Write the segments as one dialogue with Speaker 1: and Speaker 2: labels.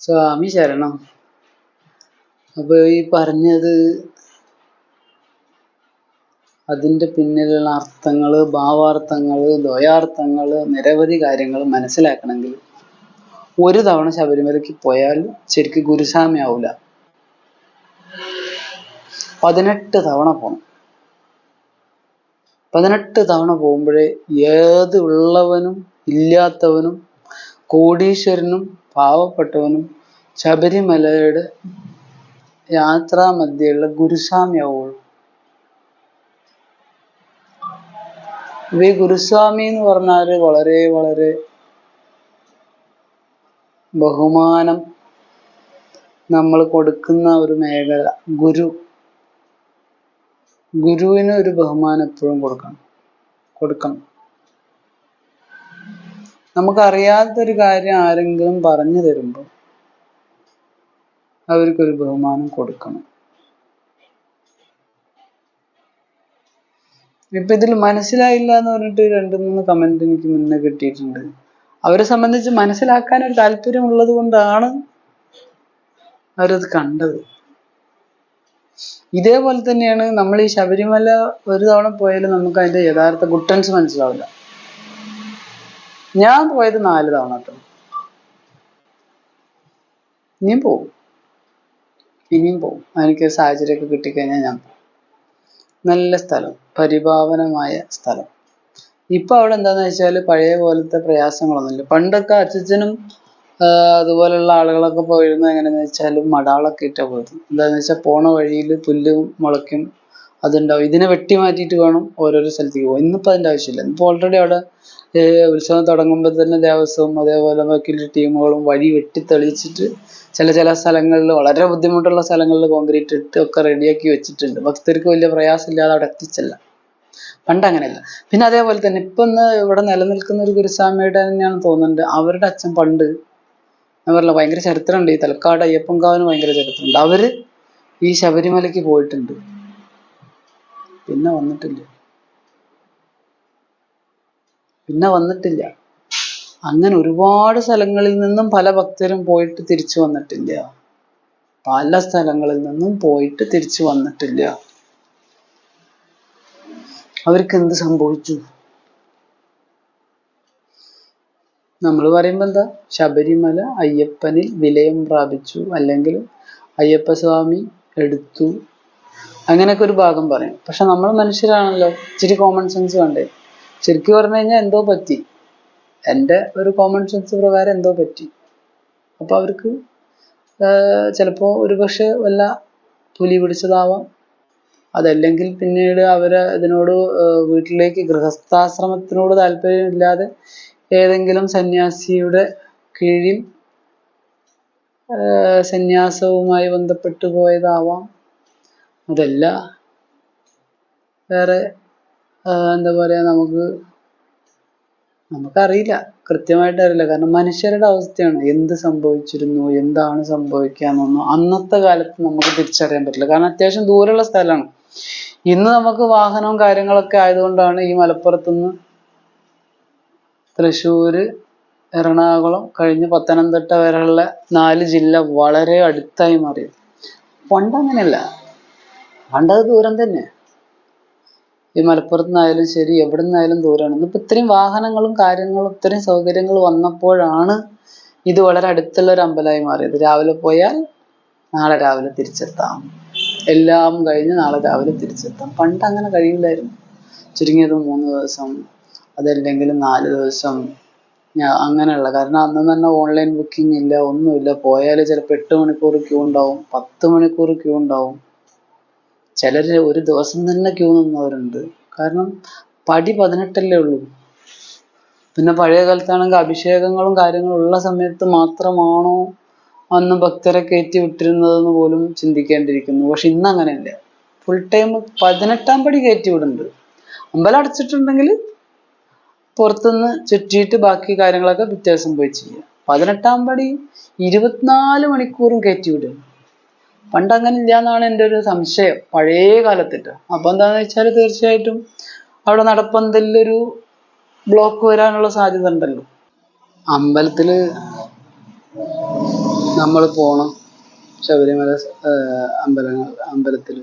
Speaker 1: സ്വാമി ശരണം. അപ്പൊ ഈ പറഞ്ഞത് അതിന്റെ പിന്നിലുള്ള അർത്ഥങ്ങൾ ഭാവാർത്ഥങ്ങൾ ദ്വയാർത്ഥങ്ങൾ നിരവധി കാര്യങ്ങൾ മനസ്സിലാക്കണമെങ്കിൽ ഒരു തവണ ശബരിമലയ്ക്ക് പോയാൽ ശരിക്കും ഗുരുസ്വാമി ആവൂല. പതിനെട്ട് തവണ പോണം. പതിനെട്ട് തവണ പോകുമ്പോഴേ ഏത് ഉള്ളവനും ഇല്ലാത്തവനും കോടീശ്വരനും പാവപ്പെട്ടവനും ശബരിമലയുടെ യാത്രാ മധ്യയുള്ള ഗുരുസ്വാമിയാവുള്ളൂ ഈ ഗുരുസ്വാമി എന്ന് പറഞ്ഞാൽ വളരെ വളരെ ബഹുമാനം നമ്മൾ കൊടുക്കുന്ന ഒരു മേഖല ഗുരു. ഗുരുവിന് ഒരു ബഹുമാനം എപ്പോഴും കൊടുക്കണം. കൊടുക്കണം. നമുക്കറിയാത്തൊരു കാര്യം ആരെങ്കിലും പറഞ്ഞു തരുമ്പോൾ അവർക്കൊരു ബഹുമാനം കൊടുക്കണം. ഇപ്പൊ ഇതിൽ മനസ്സിലായില്ല എന്ന് പറഞ്ഞിട്ട് രണ്ട് മൂന്ന് കമന്റ് എനിക്ക് മുന്നേ കിട്ടിയിട്ടുണ്ട്. അവരെ സംബന്ധിച്ച് മനസ്സിലാക്കാൻ ഒരു താല്പര്യം ഉള്ളത് കൊണ്ടാണ് അവരത് കണ്ടത്. ഇതേപോലെ തന്നെയാണ് നമ്മൾ ഈ ശബരിമല ഒരു തവണ പോയാലും നമുക്ക് അതിന്റെ യഥാർത്ഥ ഗുട്ടൻസ് മനസ്സിലാവില്ല. ഞാൻ പോയത് നാല് തവണ കേട്ടോ ഇനിയും പോവും. ഇനിയും പോവും. എനിക്ക് സാഹചര്യമൊക്കെ കിട്ടിക്കഴിഞ്ഞാൽ ഞാൻ പോവും. നല്ല സ്ഥലം. പരിഭാവനമായ സ്ഥലം. ഇപ്പൊ അവിടെ എന്താന്ന് വെച്ചാൽ പഴയ പോലത്തെ പ്രയാസങ്ങളൊന്നുമില്ല പണ്ടൊക്കെ അച്ഛനും അതുപോലുള്ള ആളുകളൊക്കെ പോയിരുന്നത് എങ്ങനെയാന്ന് വെച്ചാൽ മടാളൊക്കെ ഇട്ടാ പോയത്. എന്താന്ന് വെച്ചാൽ പോണ വഴിയിൽ പുല്ലും മുളയ്ക്കും അതുണ്ടാവും. ഇതിനെ വെട്ടി മാറ്റിയിട്ട് വേണം ഓരോരോ സ്ഥലത്തേക്ക് പോകാൻ. ഇന്നിപ്പോ അതിന്റെ ആവശ്യമില്ല. ഇന്നിപ്പോ ഓൾറെഡി അവിടെ ഉത്സവം തുടങ്ങുമ്പോൾ തന്നെ ദേവസ്വം അതേപോലെ വക്കീൽ ടീമുകളും വഴി വെട്ടി തെളിച്ചിട്ട് ചില ചില സ്ഥലങ്ങളിൽ വളരെ ബുദ്ധിമുട്ടുള്ള സ്ഥലങ്ങളിൽ കോൺക്രീറ്റ് ഇട്ട് ഒക്കെ റെഡിയാക്കി വെച്ചിട്ടുണ്ട്. ഭക്തർക്ക് വലിയ പ്രയാസമില്ലാതെ അവിടെ എത്തിച്ചല്ല. പണ്ട് അങ്ങനെയല്ല. പിന്നെ അതേപോലെ തന്നെ ഇപ്പൊ ഇന്ന് ഇവിടെ നിലനിൽക്കുന്ന ഒരു ഗുരുസ്വാമിയുടെ തന്നെയാണ് തോന്നുന്നുണ്ട്. അവരുടെ അച്ഛൻ പണ്ട് ഞാൻ പറഞ്ഞില്ല ഭയങ്കര ചരിത്രമുണ്ട്. ഈ തലക്കാട് അയ്യപ്പൻകാവിന് ഭയങ്കര ചരിത്രമുണ്ട്. അവർ ഈ ശബരിമലയ്ക്ക് പോയിട്ടുണ്ട്. പിന്നെ വന്നിട്ടില്ല. പിന്നെ വന്നിട്ടില്ല. അങ്ങനെ ഒരുപാട് സ്ഥലങ്ങളിൽ നിന്നും പല ഭക്തരും പോയിട്ട് തിരിച്ചു വന്നിട്ടില്ല. പല സ്ഥലങ്ങളിൽ നിന്നും പോയിട്ട് തിരിച്ചു വന്നിട്ടില്ല. അവർക്ക് എന്ത് സംഭവിച്ചു? നമ്മൾ പറയുമ്പോൾ എന്താ? ശബരിമല അയ്യപ്പനിൽ വിലയം പ്രാപിച്ചു. അല്ലെങ്കിൽ അയ്യപ്പസ്വാമി എടുത്തു. അങ്ങനെയൊക്കെ ഒരു ഭാഗം പറയും. പക്ഷെ നമ്മൾ മനുഷ്യരാണല്ലോ. ഇച്ചിരി കോമൺ സെൻസ് വേണ്ടേ? ശരിക്കും പറഞ്ഞു കഴിഞ്ഞാൽ എന്തോ പറ്റി. എന്റെ ഒരു കോമൺ സെൻസ് പ്രകാരം എന്തോ പറ്റി. അപ്പോൾ അവർക്ക് ചിലപ്പോൾ ഒരുപക്ഷെ വല്ല പുലി പിടിച്ചതാവാം. അതല്ലെങ്കിൽ പിന്നീട് അവർ ഇതിനോട് വീട്ടിലേക്ക് ഗൃഹസ്ഥാശ്രമത്തിനോട് താല്പര്യമില്ലാതെ ഏതെങ്കിലും സന്യാസിയുടെ കീഴിൽ സന്യാസവുമായി ബന്ധപ്പെട്ടു പോയതാവാം. അതല്ല വേറെ എന്താ പറയാ നമുക്ക് നമുക്കറിയില്ല. കൃത്യമായിട്ട് അറിയില്ല. കാരണം മനുഷ്യരുടെ അവസ്ഥയാണ്. എന്ത് സംഭവിച്ചിരുന്നു എന്താണ് സംഭവിക്കാന്നൊന്നും അന്നത്തെ കാലത്ത് നമുക്ക് തിരിച്ചറിയാൻ പറ്റില്ല. കാരണം അത്യാവശ്യം ദൂരെയുള്ള സ്ഥലമാണ്. ഇന്ന് നമുക്ക് വാഹനവും കാര്യങ്ങളൊക്കെ ആയതുകൊണ്ടാണ് ഈ മലപ്പുറത്തുനിന്ന് തൃശ്ശൂര് എറണാകുളം കഴിഞ്ഞ് പത്തനംതിട്ട വരെയുള്ള നാല് ജില്ല വളരെ അടുത്തായി മാറിയത്. പണ്ട് അങ്ങനെയല്ല പണ്ടത് ദൂരം തന്നെ. ഈ മലപ്പുറത്ത് നിന്നായാലും ശരി എവിടെ നിന്നായാലും ദൂരമാണ് ഇന്നിപ്പോൾ ഇത്രയും വാഹനങ്ങളും കാര്യങ്ങളും ഇത്രയും സൗകര്യങ്ങളും വന്നപ്പോഴാണ് ഇത് വളരെ അടുത്തുള്ള ഒരു അമ്പലമായി മാറിയത്. രാവിലെ പോയാൽ നാളെ രാവിലെ തിരിച്ചെത്താം. എല്ലാം കഴിഞ്ഞ് നാളെ രാവിലെ തിരിച്ചെത്താം. പണ്ട് അങ്ങനെ കഴിയില്ലായിരുന്നു. ചുരുങ്ങിയത് മൂന്ന് ദിവസം അതല്ലെങ്കിൽ നാല് ദിവസം അങ്ങനെയുള്ള. കാരണം അന്ന് തന്നെ ഓൺലൈൻ ബുക്കിംഗ് ഇല്ല ഒന്നുമില്ല. പോയാൽ ചിലപ്പോൾ എട്ട് മണിക്കൂർ ക്യൂ ഉണ്ടാവും പത്ത് മണിക്കൂർ ക്യൂ ഉണ്ടാവും. ചിലര് ഒരു ദിവസം തന്നെ ക്യൂ നിന്നവരുണ്ട്. കാരണം പടി പതിനെട്ടല്ലേ ഉള്ളൂ. പിന്നെ പഴയ കാലത്താണെങ്കിൽ അഭിഷേകങ്ങളും കാര്യങ്ങളും ഉള്ള സമയത്ത് മാത്രമാണോ അന്ന് ഭക്തരെ കയറ്റി വിട്ടിരുന്നതെന്ന് പോലും ചിന്തിക്കേണ്ടിയിരിക്കുന്നു. പക്ഷെ ഇന്ന് അങ്ങനെയല്ല. ഫുൾ ടൈം പതിനെട്ടാം പടി കയറ്റി വിടുന്നുണ്ട്. അമ്പലം അടച്ചിട്ടുണ്ടെങ്കിൽ പുറത്തുനിന്ന് ചുറ്റിയിട്ട് ബാക്കി കാര്യങ്ങളൊക്കെ പിറ്റേ ദിവസം പോയി ചെയ്യാം പതിനെട്ടാം പടി ഇരുപത്തിനാല് മണിക്കൂറും കയറ്റി വിടും പണ്ട് അങ്ങനെ ഇല്ല എന്നാണ് എന്റെ ഒരു സംശയം. പഴയ കാലത്തിട്ട്. അപ്പൊ എന്താന്ന് വെച്ചാൽ തീർച്ചയായിട്ടും അവിടെ നടപ്പന്തലിലൊരു ബ്ലോക്ക് വരാനുള്ള സാധ്യത ഉണ്ടല്ലോ. അമ്പലത്തിൽ നമ്മൾ പോണം. ശബരിമല അമ്പലങ്ങൾ അമ്പലത്തിൽ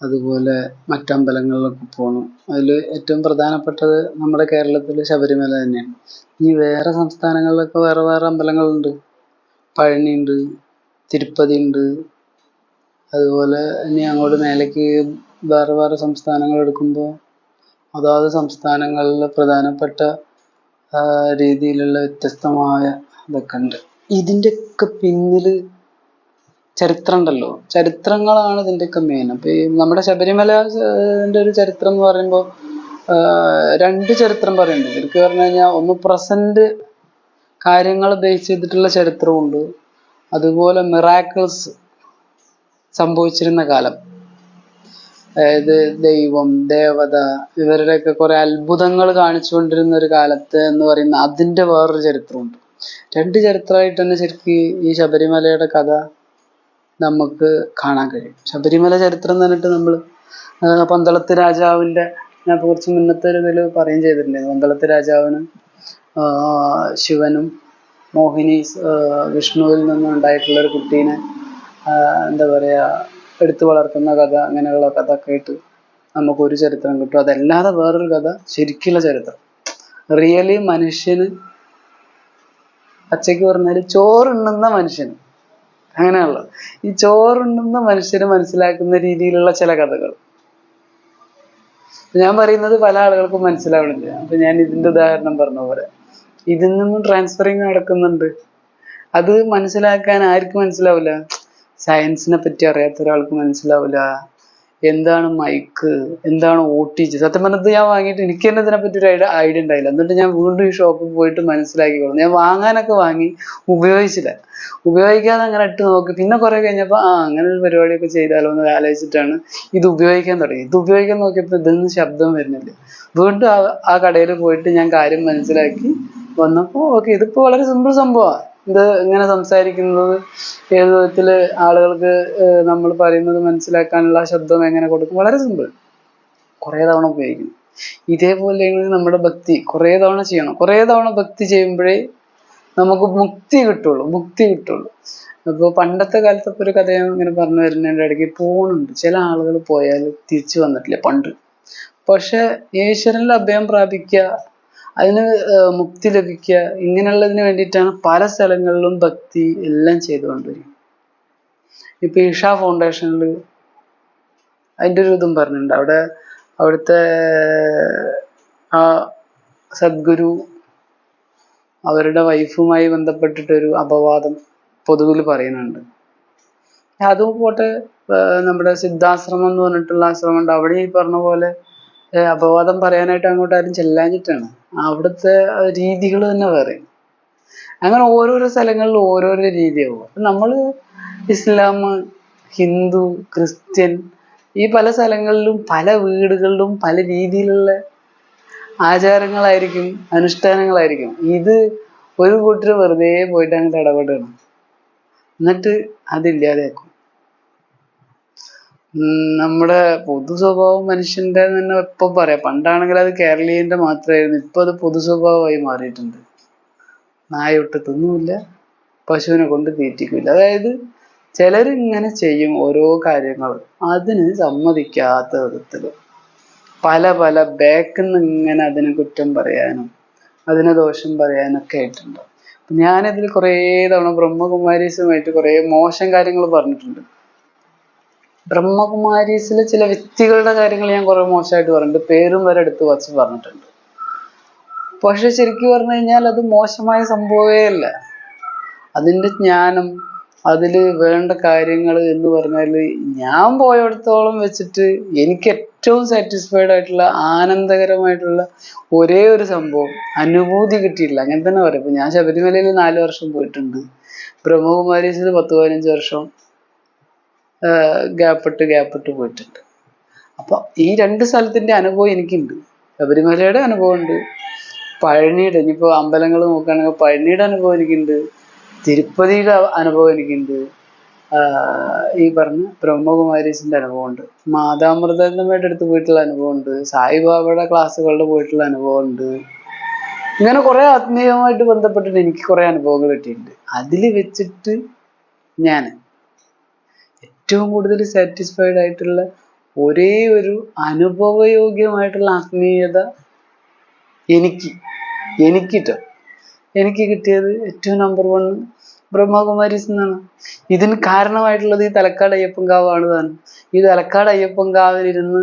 Speaker 1: അതുപോലെ മറ്റമ്പലങ്ങളിലൊക്കെ പോകണം അതിൽ ഏറ്റവും പ്രധാനപ്പെട്ടത് നമ്മുടെ കേരളത്തിൽ ശബരിമല തന്നെയാണ്. ഇനി വേറെ സംസ്ഥാനങ്ങളിലൊക്കെ വേറെ വേറെ അമ്പലങ്ങളുണ്ട്. പഴനിയുണ്ട് തിരുപ്പതി ഉണ്ട് അതുപോലെ ഇനി അങ്ങോട്ട് മേലേക്ക് വേറെ വേറെ സംസ്ഥാനങ്ങൾ എടുക്കുമ്പോൾ അതാത് സംസ്ഥാനങ്ങളിലെ പ്രധാനപ്പെട്ട രീതിയിലുള്ള വ്യത്യസ്തമായ ഇതൊക്കെ ഉണ്ട്. ഇതിന്റെയൊക്കെ പിന്നിൽ ചരിത്രം ഉണ്ടല്ലോ ചരിത്രങ്ങളാണ് ഇതിന്റെയൊക്കെ മെയിൻ അപ്പോൾ ഈ നമ്മുടെ ശബരിമലന്റെ ഒരു ചരിത്രം എന്ന് പറയുമ്പോൾ രണ്ട് ചരിത്രം പറയുന്നുണ്ട്. ശരിക്കും പറഞ്ഞു കഴിഞ്ഞാൽ ഒന്ന് പ്രസന്റ് കാര്യങ്ങൾ ബേസ് ചെയ്തിട്ടുള്ള ചരിത്രമുണ്ട്. അതുപോലെ മിറാക്കിൾസ് സംഭവിച്ചിരുന്ന കാലം. അതായത് ദൈവം ദേവത ഇവരുടെയൊക്കെ കുറെ അത്ഭുതങ്ങൾ കാണിച്ചുകൊണ്ടിരുന്ന ഒരു കാലത്ത് എന്ന് പറയുന്ന അതിന്റെ വേറൊരു ചരിത്രമുണ്ട്. രണ്ട് ചരിത്രമായിട്ട് തന്നെ ശരിക്കും ഈ ശബരിമലയുടെ കഥ നമുക്ക് കാണാൻ കഴിയും. ശബരിമല ചരിത്രം പറഞ്ഞിട്ട് നമ്മൾ പന്തളത്ത് രാജാവിന്റെ ഞാൻ കുറച്ച് മുന്നത്തെ ഒരു ഇതിൽ പറയും ചെയ്തിട്ടുണ്ടായിരുന്നു പന്തളത്ത് രാജാവിന് ശിവനും മോഹിനി വിഷ്ണുവിൽ നിന്ന് ഉണ്ടായിട്ടുള്ള ഒരു കുട്ടീനെ എന്താ പറയാ എടുത്തു വളർത്തുന്ന കഥ അങ്ങനെയുള്ള കഥ ഒക്കെ ആയിട്ട് നമുക്കൊരു ചരിത്രം കിട്ടും. അതല്ലാതെ വേറൊരു കഥ ശരിക്കുള്ള ചരിത്രം. റിയലി മനുഷ്യന് പച്ചയ്ക്ക് പറഞ്ഞാൽ ചോറുണ്ണുന്ന മനുഷ്യന്. അങ്ങനെയുള്ള ഈ ചോറുണ്ണുന്ന മനുഷ്യന് മനസ്സിലാക്കുന്ന രീതിയിലുള്ള ചില കഥകൾ. ഞാൻ പറയുന്നത് പല ആളുകൾക്കും മനസ്സിലാവണില്ല. അപ്പൊ ഞാൻ ഇതിന്റെ ഉദാഹരണം പറഞ്ഞ പോലെ. ഇതിൽ നിന്നും ട്രാൻസ്ഫറിങ് നടക്കുന്നുണ്ട്. അത് മനസ്സിലാക്കാൻ ആർക്കും മനസ്സിലാവില്ല സയൻസിനെ പറ്റി അറിയാത്ത ഒരാൾക്ക് മനസ്സിലാവില്ല എന്താണ് മൈക്ക് എന്താണ് ഒ ടി ജി സത്യം പറഞ്ഞത് ഞാൻ വാങ്ങിയിട്ട് എനിക്ക് തന്നെ ഇതിനെപ്പറ്റി ഒരു ഐഡിയ ഐഡിയ ഉണ്ടായില്ല. എന്നിട്ട് ഞാൻ വീണ്ടും ഈ ഷോപ്പിൽ പോയിട്ട് മനസ്സിലാക്കി കൊള്ളു. ഞാൻ വാങ്ങാനൊക്കെ വാങ്ങി ഉപയോഗിച്ചില്ല. ഉപയോഗിക്കാതെ അങ്ങനെ ഇട്ട് നോക്കി. പിന്നെ കുറെ കഴിഞ്ഞപ്പോൾ ആ അങ്ങനെ ഒരു പരിപാടിയൊക്കെ ചെയ്താലോ എന്ന് ആലോചിച്ചിട്ടാണ് ഇത് ഉപയോഗിക്കാൻ തുടങ്ങി ഇത് ഉപയോഗിക്കാൻ നോക്കിയപ്പോൾ നിന്ന് ശബ്ദം വരുന്നില്ല. വീണ്ടും ആ ആ കടയിൽ പോയിട്ട് ഞാൻ കാര്യം മനസ്സിലാക്കി. വന്നപ്പോൾ ഓക്കെ ഇതിപ്പോ വളരെ സിമ്പിൾ സംഭവമാണ് ഇത് ഇങ്ങനെ സംസാരിക്കുന്നത് ഏത് വിധത്തിൽ ആളുകൾക്ക് നമ്മൾ പറയുന്നത് മനസ്സിലാക്കാനുള്ള ശബ്ദം എങ്ങനെ കൊടുക്കും? വളരെ സിമ്പിൾ കുറേ തവണ ഉപയോഗിക്കുന്നു. ഇതേപോലെയാണ് നമ്മുടെ ഭക്തി കുറേ തവണ ചെയ്യണം. കുറേ തവണ ഭക്തി ചെയ്യുമ്പോഴേ നമുക്ക് മുക്തി കിട്ടുള്ളൂ മുക്തി കിട്ടുള്ളൂ. അപ്പോൾ പണ്ടത്തെ കാലത്ത് ഇപ്പൊ ഒരു കഥ ഇങ്ങനെ പറഞ്ഞു വരുന്നതിന്റെ ഇടയ്ക്ക് പോണുണ്ട്. ചില ആളുകൾ പോയാൽ തിരിച്ചു വന്നിട്ടില്ല പണ്ട്. പക്ഷെ ഈശ്വരനിൽ അഭയം പ്രാപിക്കുക അതിന് മുക്തി ലഭിക്കുക ഇങ്ങനെയുള്ളതിന് വേണ്ടിയിട്ടാണ് പല സ്ഥലങ്ങളിലും ഭക്തി എല്ലാം ചെയ്തുകൊണ്ടിരിക്കുന്നത്. ഇപ്പൊ ഇഷ ഫൗണ്ടേഷനിൽ അതിന്റെ ഒരു ഇതും പറഞ്ഞിട്ടുണ്ട്. അവിടെ അവിടുത്തെ ആ സദ്ഗുരു അവരുടെ വൈഫുമായി ബന്ധപ്പെട്ടിട്ടൊരു അപവാദം പൊതുവിൽ പറയുന്നുണ്ട്. അതും പോട്ടെ നമ്മുടെ സിദ്ധാശ്രമം എന്ന് പറഞ്ഞിട്ടുള്ള ആശ്രമം ഉണ്ട് അവിടെ ഈ പറഞ്ഞ പോലെ അപവാദം പറയാനായിട്ട് അങ്ങോട്ട് ആരും ചെല്ലാഞ്ഞിട്ടാണ്. അവിടുത്തെ രീതികൾ തന്നെ വേറെ അങ്ങനെ ഓരോരോ സ്ഥലങ്ങളിൽ ഓരോരോ രീതിയാവും. അപ്പൊ നമ്മൾ ഇസ്ലാം ഹിന്ദു ക്രിസ്ത്യൻ ഈ പല സ്ഥലങ്ങളിലും പല വീടുകളിലും പല രീതിയിലുള്ള ആചാരങ്ങളായിരിക്കും അനുഷ്ഠാനങ്ങളായിരിക്കും. ഇത് ഒരു കൂട്ടർ വെറുതെ പോയിട്ട് അങ്ങോട്ട് ഇടപെടണം എന്നിട്ട് അതില്ലാതെയാക്കും നമ്മുടെ പൊതു സ്വഭാവം മനുഷ്യന്റെ തന്നെ ഇപ്പൊ പറയാം. പണ്ടാണെങ്കിൽ അത് കേരളീയന്റെ മാത്രമായിരുന്നു. ഇപ്പൊ അത് പൊതു സ്വഭാവമായി മാറിയിട്ടുണ്ട്. നായ ഒട്ട് തിന്നുമില്ല പശുവിനെ കൊണ്ട് തീറ്റിക്കില്ല. അതായത് ചിലർ ഇങ്ങനെ ചെയ്യും ഓരോ കാര്യങ്ങൾ. അതിന് സമ്മതിക്കാത്ത വിധത്തിൽ. പല പല ബാക്കിൽ ഇങ്ങനെ അതിനെ കുറ്റം പറയാനും അതിനെ ദോഷം പറയാനൊക്കെ ആയിട്ടുണ്ട്. ഞാനിതിൽ കുറേ തവണ ബ്രഹ്മകുമാരീസുമായിട്ട് കുറേ മോശം കാര്യങ്ങൾ പറഞ്ഞിട്ടുണ്ട്. ബ്രഹ്മകുമാരീസിലെ ചില വ്യക്തികളുടെ കാര്യങ്ങൾ ഞാൻ കുറെ മോശമായിട്ട് പറഞ്ഞിട്ടുണ്ട്. പേരും വരെ എടുത്ത് വച്ച് പറഞ്ഞിട്ടുണ്ട്. പക്ഷെ ശരിക്കും പറഞ്ഞു കഴിഞ്ഞാൽ അത് മോശമായ സംഭവമേ അല്ല അതിന്റെ ജ്ഞാനം അതിൽ വേണ്ട കാര്യങ്ങൾ എന്ന് പറഞ്ഞാൽ ഞാൻ പോയടത്തോളം വെച്ചിട്ട് എനിക്ക് ഏറ്റവും സാറ്റിസ്ഫൈഡ് ആയിട്ടുള്ള ആനന്ദകരമായിട്ടുള്ള ഒരേ ഒരു സംഭവം അനുഭൂതി കിട്ടിയിട്ടില്ല അങ്ങനെ തന്നെ പറയാം. ഇപ്പൊ ഞാൻ ശബരിമലയിൽ നാല് വർഷം പോയിട്ടുണ്ട്. ബ്രഹ്മകുമാരീസിൽ പത്ത് പതിനഞ്ച് വർഷം. ഗ്യാപ്പിട്ട് ഗ്യാപ്പിട്ട് പോയിട്ടുണ്ട്. അപ്പൊ ഈ രണ്ട് സ്ഥലത്തിന്റെ അനുഭവം എനിക്കുണ്ട്. ശബരിമലയുടെ അനുഭവം ഉണ്ട് പഴനിയുടെ ഇനിയിപ്പോ അമ്പലങ്ങൾ നോക്കുകയാണെങ്കിൽ പഴനിയുടെ അനുഭവം എനിക്കുണ്ട്. തിരുപ്പതിയുടെ അനുഭവം എനിക്കുണ്ട്. ഈ പറഞ്ഞ ബ്രഹ്മകുമാരീസിന്റെ അനുഭവമുണ്ട്. മാതാമൃതമായിട്ട് അടുത്ത് പോയിട്ടുള്ള അനുഭവമുണ്ട്. സായിബാബയുടെ ക്ലാസ്സുകളുടെ പോയിട്ടുള്ള അനുഭവമുണ്ട്. ഇങ്ങനെ കുറെ ആത്മീയമായിട്ട് ബന്ധപ്പെട്ടിട്ട് എനിക്ക് കുറെ അനുഭവങ്ങൾ കിട്ടിയിട്ടുണ്ട്. അതിൽ വെച്ചിട്ട് ഞാൻ ഏറ്റവും കൂടുതൽ സാറ്റിസ്ഫൈഡ് ആയിട്ടുള്ള ഒരേ ഒരു അനുഭവയോഗ്യമായിട്ടുള്ള ആത്മീയത എനിക്ക് എനിക്കിട്ടോ എനിക്ക് കിട്ടിയത് ഏറ്റവും നമ്പർ വൺ ബ്രഹ്മകുമാരീസ് എന്നാണ് ഇതിന് കാരണമായിട്ടുള്ളത് ഈ തലക്കാട് അയ്യപ്പൻകാവാണ് താൻ. ഈ തലക്കാട് അയ്യപ്പൻകാവിലിരുന്ന്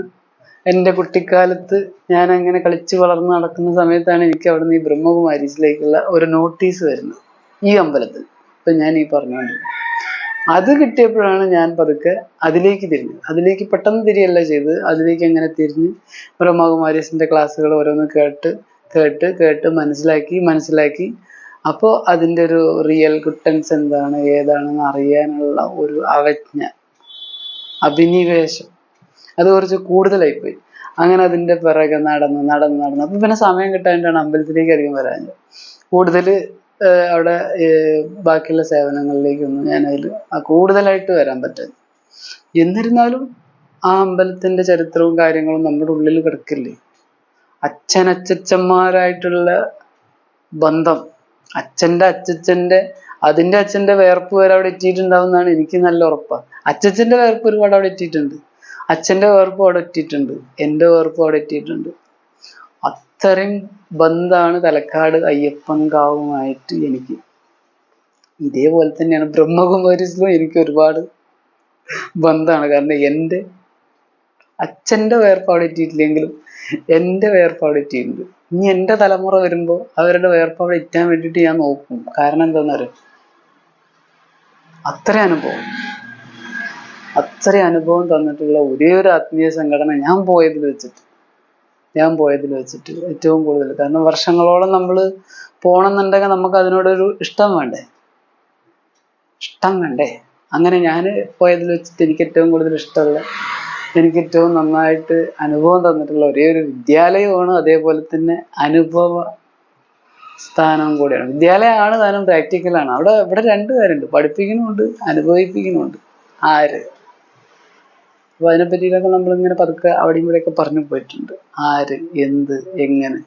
Speaker 1: എന്റെ കുട്ടിക്കാലത്ത് ഞാൻ അങ്ങനെ കളിച്ച് വളർന്ന് നടക്കുന്ന സമയത്താണ് എനിക്ക് അവിടെ നിന്ന് ഈ ബ്രഹ്മകുമാരീസിലേക്കുള്ള ഒരു നോട്ടീസ് വരുന്നത്. ഈ അമ്പലത്തിൽ. ഇപ്പം ഞാൻ ഈ പറഞ്ഞുകൊണ്ടിരുന്നത് അത് കിട്ടിയപ്പോഴാണ് ഞാൻ പതുക്കെ അതിലേക്ക് തിരിഞ്ഞത്. അതിലേക്ക് പെട്ടെന്ന് തിരിയല്ല ചെയ്തത്. അതിലേക്ക് അങ്ങനെ തിരിഞ്ഞ് ബ്രഹ്മകുമാരീസിന്റെ ക്ലാസ്സുകൾ ഓരോന്ന് കേട്ട് കേട്ട് കേട്ട് മനസ്സിലാക്കി മനസ്സിലാക്കി. അപ്പോൾ അതിന്റെ ഒരു റിയൽ കുട്ടൻസ് എന്താണ് ഏതാണെന്ന് അറിയാനുള്ള ഒരു അവജ്ഞ അഭിനിവേശം. അത് കുറച്ച് കൂടുതലായിപ്പോയി. അങ്ങനെ അതിന്റെ പിറകെ നടന്ന് നടന്ന് നടന്ന്. അപ്പം പിന്നെ സമയം കിട്ടാനായിട്ടാണ് അമ്പലത്തിലേക്ക് അധികം വരാഞ്ഞത്. കൂടുതൽ അവിടെ ബാക്കിയുള്ള സേവനങ്ങളിലേക്കൊന്നും ഞാൻ അതിൽ കൂടുതലായിട്ട് വരാൻ പറ്റും എന്നിരുന്നാലും ആ അമ്പലത്തിന്റെ ചരിത്രവും കാര്യങ്ങളും നമ്മുടെ ഉള്ളിൽ കിടക്കില്ലേ? അച്ഛനച്ചച്ചന്മാരായിട്ടുള്ള ബന്ധം അച്ഛന്റെ അച്ചച്ചന്റെ അതിന്റെ അച്ഛന്റെ വേർപ്പ് വരെ അവിടെ എത്തിയിട്ടുണ്ടാവും എന്നാണ് എനിക്ക് നല്ല ഉറപ്പാണ് അച്ഛച്ചന്റെ വേർപ്പ് ഒരുപാട് അവിടെ എത്തിയിട്ടുണ്ട്. അച്ഛന്റെ വേർപ്പ് അവിടെ എത്തിയിട്ടുണ്ട്. എന്റെ വേർപ്പ് അവിടെ എത്തിയിട്ടുണ്ട്. അത്രയും ബന്ധാണ് തലക്കാട് അയ്യപ്പൻകാവുമായിട്ട് എനിക്ക്. ഇതേപോലെ തന്നെയാണ് ബ്രഹ്മകുമാരിസിലും എനിക്ക് ഒരുപാട് ബന്ധമാണ് കാരണം എന്റെ അച്ഛന്റെ എത്തിയിട്ടില്ലെങ്കിലും എന്റെ എത്തിയിട്ടുണ്ട് ഇനി എന്റെ തലമുറ വരുമ്പോൾ അവരുടെ വേർപാട് എത്താൻ വേണ്ടിയിട്ട് ഞാൻ നോക്കും. കാരണം എന്താണെന്ന് അറിയാം? അത്ര അനുഭവം. അത്ര അനുഭവം തന്നിട്ടുള്ള ഒരേ ഒരു ആത്മീയ സംഘടന ഞാൻ പോയതിൽ വെച്ചിട്ട് ഞാൻ പോയതിൽ വെച്ചിട്ട് ഏറ്റവും കൂടുതൽ. കാരണം വർഷങ്ങളോളം നമ്മൾ പോകണമെന്നുണ്ടെങ്കിൽ നമുക്ക് അതിനോടൊരു ഇഷ്ടം വേണ്ടേ? ഇഷ്ടം വേണ്ടേ? അങ്ങനെ ഞാൻ പോയതിൽ വെച്ചിട്ട് എനിക്ക് ഏറ്റവും കൂടുതൽ ഇഷ്ടമുള്ള എനിക്ക് ഏറ്റവും നന്നായിട്ട് അനുഭവം തന്നിട്ടുള്ള ഒരേ ഒരു വിദ്യാലയമാണ് അതേപോലെ തന്നെ അനുഭവ സ്ഥാനം കൂടിയാണ്. വിദ്യാലയമാണ് താനും പ്രാക്ടിക്കലാണ് അവിടെ ഇവിടെ രണ്ട് കാര്യമുണ്ട് പഠിപ്പിക്കുന്നുമുണ്ട് അനുഭവിപ്പിക്കുന്നുമുണ്ട്. ആര്? അപ്പൊ അതിനെ പറ്റിയിട്ടൊക്കെ നമ്മളിങ്ങനെ പതുക്കെ അവിടെയും ഇവിടെയൊക്കെ പറഞ്ഞു പോയിട്ടുണ്ട്. ആര് എന്ത് എങ്ങനെ?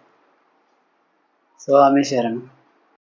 Speaker 1: സ്വാമി ശരണം.